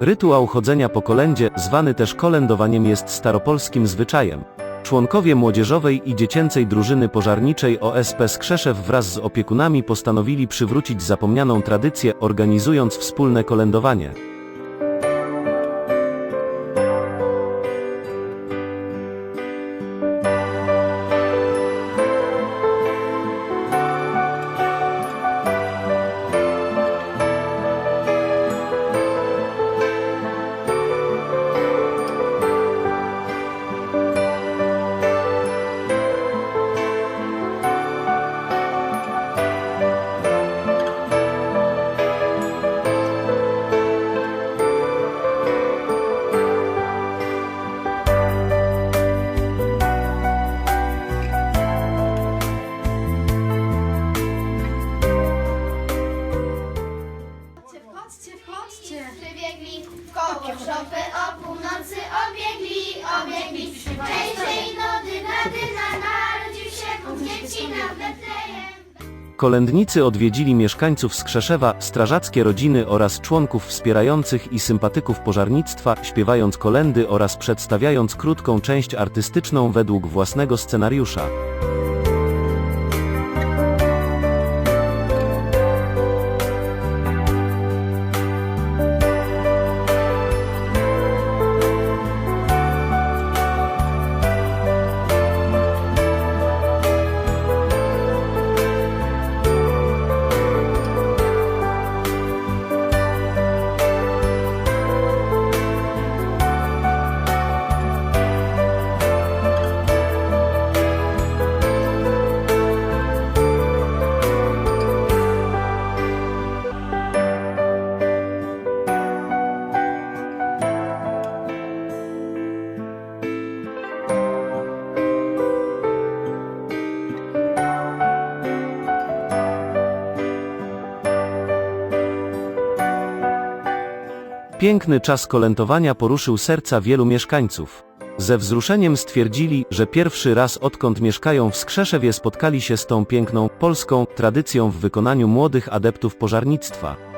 Rytuał chodzenia po kolędzie, zwany też kolędowaniem jest staropolskim zwyczajem. Członkowie młodzieżowej i dziecięcej drużyny pożarniczej OSP Skrzeszew wraz z opiekunami postanowili przywrócić zapomnianą tradycję, organizując wspólne kolędowanie. Kolędnicy odwiedzili mieszkańców Skrzeszewa, strażackie rodziny oraz członków wspierających i sympatyków pożarnictwa, śpiewając kolendy oraz przedstawiając krótką część artystyczną według własnego scenariusza. Piękny czas kolędowania poruszył serca wielu mieszkańców. Ze wzruszeniem stwierdzili, że pierwszy raz odkąd mieszkają w Skrzeszewie spotkali się z tą piękną, polską, tradycją w wykonaniu młodych adeptów pożarnictwa.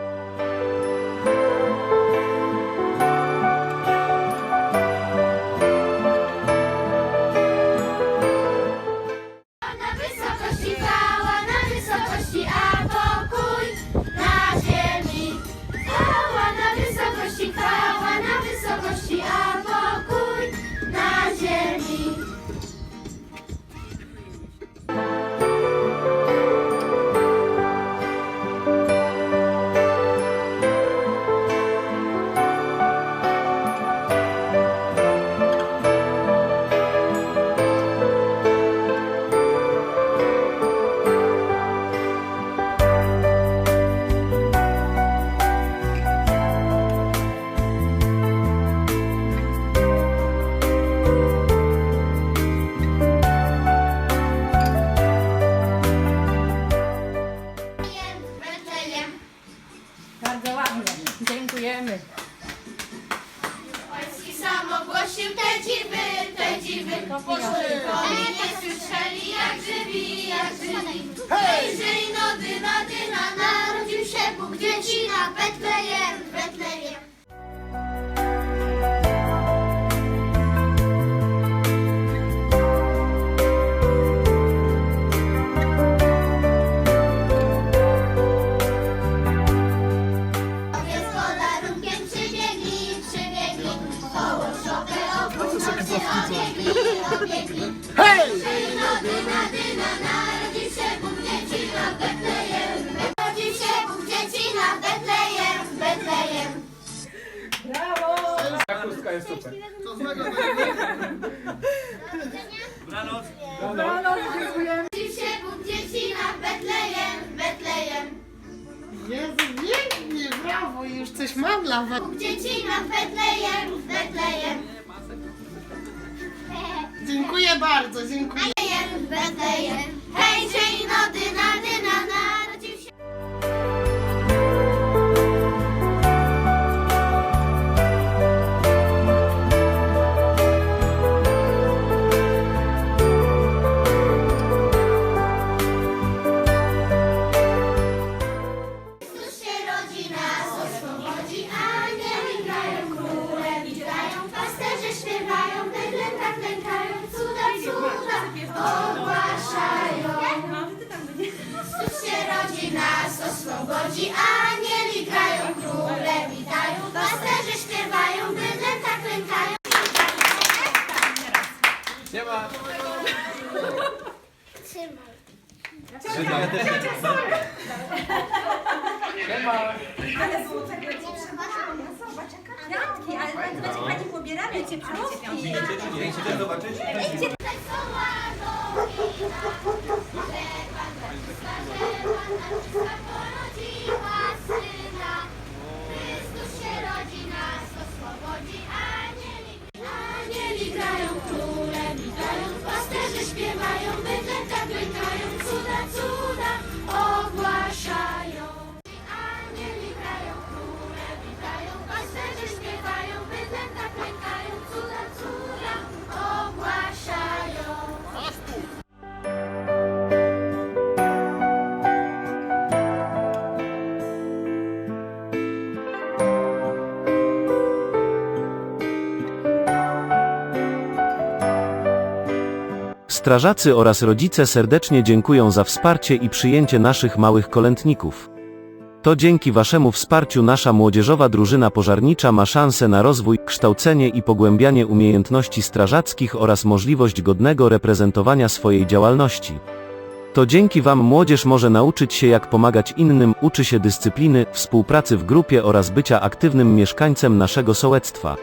Dziwy poszły. Oni nie słyszeli jak żywi, jak żywi. Hej, żyj, no dyna, dyna, narodził się Bóg dzieci na Betlejem. Hej! dzieci na Betlejem. Dzieci Betlejem, Betlejem. Brawo! Ta chustka super. Narodził się Bóg dzieci na Betlejem, Betlejem. Jezu, pięknie, brawo, już coś mam dla was. Bóg dzieci na Betlejem, Betlejem. Dziękuję bardzo, dziękuję. Hej, dzień, swobodzi, anieli grają, króle witają, pasterze śpiewają, bydlęta klękają. Kwiatki, ale będzie pani pobierane cię piątki. Tak są łagodni, że Panna Czysta, że Panna Czysta porodziła Strażacy oraz rodzice serdecznie dziękują za wsparcie i przyjęcie naszych małych kolędników. To dzięki Waszemu wsparciu nasza młodzieżowa drużyna pożarnicza ma szansę na rozwój, kształcenie i pogłębianie umiejętności strażackich oraz możliwość godnego reprezentowania swojej działalności. To dzięki Wam młodzież może nauczyć się jak pomagać innym, uczy się dyscypliny, współpracy w grupie oraz bycia aktywnym mieszkańcem naszego sołectwa.